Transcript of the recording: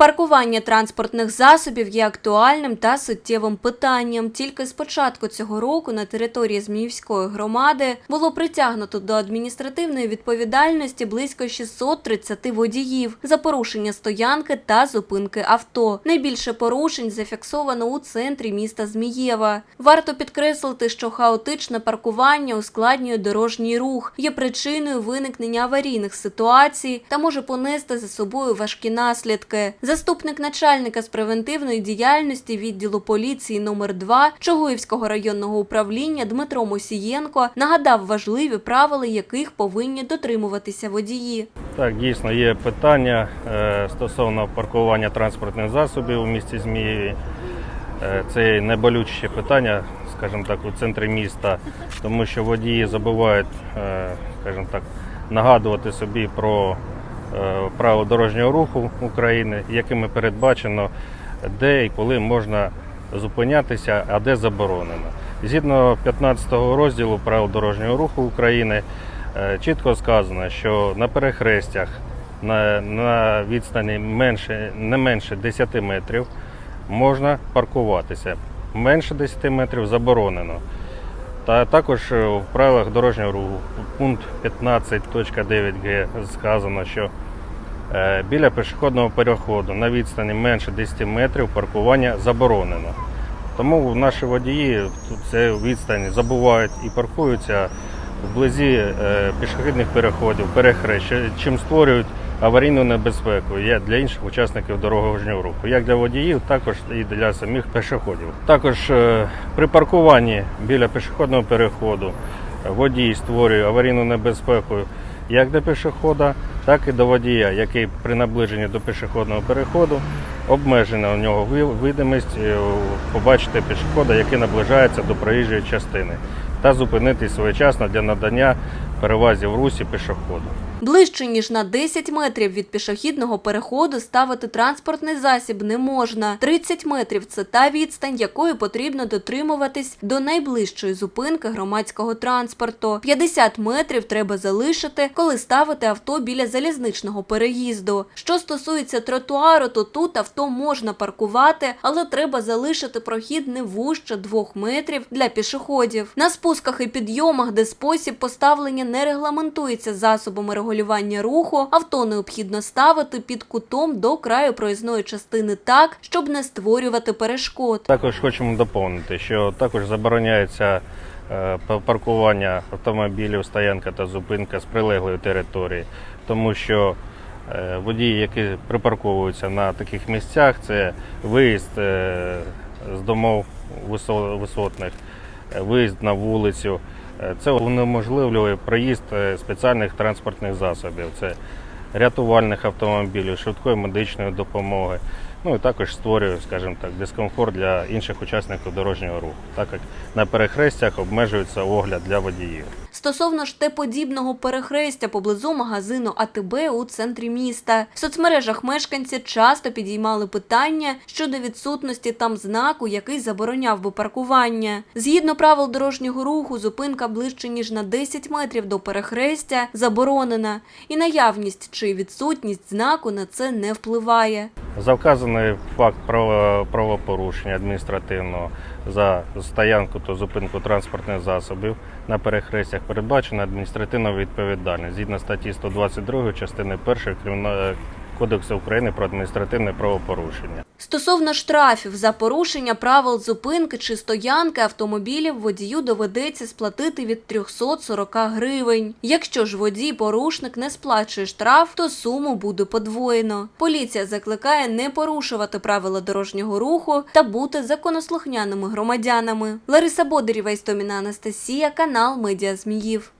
Паркування транспортних засобів є актуальним та суттєвим питанням. Тільки з початку цього року на території Зміївської громади було притягнуто до адміністративної відповідальності близько 630 водіїв за порушення стоянки та зупинки авто. Найбільше порушень зафіксовано у центрі міста Змієва. Варто підкреслити, що хаотичне паркування ускладнює дорожній рух, є причиною виникнення аварійних ситуацій та може понести за собою важкі наслідки. Заступник начальника з превентивної діяльності відділу поліції номер 2 Чогуївського районного управління Дмитро Мосієнко нагадав важливі правила, яких повинні дотримуватися водії. Так, дійсно є питання е, стосовно паркування транспортних засобів у місті Змієві. Е, Це найболючіше питання, скажімо так, у центрі міста, тому що водії забувають, е, скажімо так, нагадувати собі про е, правила дорожнього руху України, якими передбачено, де і коли можна зупинятися, а де заборонено. Згідно 15 розділу правил дорожнього руху України е, чітко сказано, що на перехрестях на, на відстані менше, не менше 10 метрів можна паркуватися. Менше 10 метрів заборонено. Та також е, в правилах дорожнього руху пункт 15.9г сказано, що е, біля пішохідного переходу на відстані менше 10 метрів паркування заборонено. Тому наші водії це відстані забувають і паркуються вблизі е, пішохідних переходів, перехрест, чим створюють аварійну небезпеку як для інших учасників дорожнього руху, як для водіїв, також і для самих пішоходів. Також е, при паркуванні біля пішохідного переходу водій створює аварійну небезпеку як для пішохода, так і до водія, який при наближенні до пішохідного переходу обмежена у нього видимість е, побачити пішохода, який наближається до проїжджої частини, та зупинитись своєчасно для надання перевазі в русі пішоходу. Ближче ніж на 10 метрів від пішохідного переходу ставити транспортний засіб не можна. 30 метрів це та відстань, якої потрібно дотримуватись до найближчої зупинки громадського транспорту. 50 метрів треба залишити, коли ставити авто біля залізничного переїзду. Що стосується тротуару, то тут авто можна паркувати, але треба залишити прохід не вужче 2 метрів для пішоходів. На спусках і підйомах, де спосіб поставлення не регламентується засобами регулювання руху, авто необхідно ставити під кутом до краю проїзної частини так, щоб не створювати перешкод. Також хочемо доповнити, що також забороняється е, паркування автомобілів, стоянка та зупинка з прилеглої території, тому що е, водії, які припарковуються на таких місцях, це виїзд е, з домов висо- висотних, виїзд на вулицю. Е, Це унеможливлює проїзд е, спеціальних транспортних засобів. Це рятувальних автомобілів, швидкої медичної допомоги. Ну і також створює, скажімо так, дискомфорт для інших учасників дорожнього руху, так як на перехрестях обмежується огляд для водіїв. Стосовно ж Т-подібного перехрестя поблизу магазину АТБ у центрі міста. В соцмережах мешканці часто підіймали питання щодо відсутності там знаку, який забороняв би паркування. Згідно правил дорожнього руху, зупинка ближче ніж на 10 метрів до перехрестя заборонена, і наявність чи відсутність знаку на це не впливає. За вказаний факт правопорушення адміністративного за стоянку та зупинку транспортних засобів на перехрестях передбачена адміністративна відповідальність. Згідно статті 122 частини 1 Кримінального кодексу України про адміністративне правопорушення. Стосовно штрафів за порушення правил зупинки чи стоянки автомобілів водію доведеться сплатити від 340 гривень. Якщо ж водій-порушник не сплачує штраф, то суму буде подвоєно. Поліція закликає не порушувати правила дорожнього руху та бути законослухняними громадянами. Лариса Бодарєва, Істоміна Анастасія, канал Медіа Зміїв.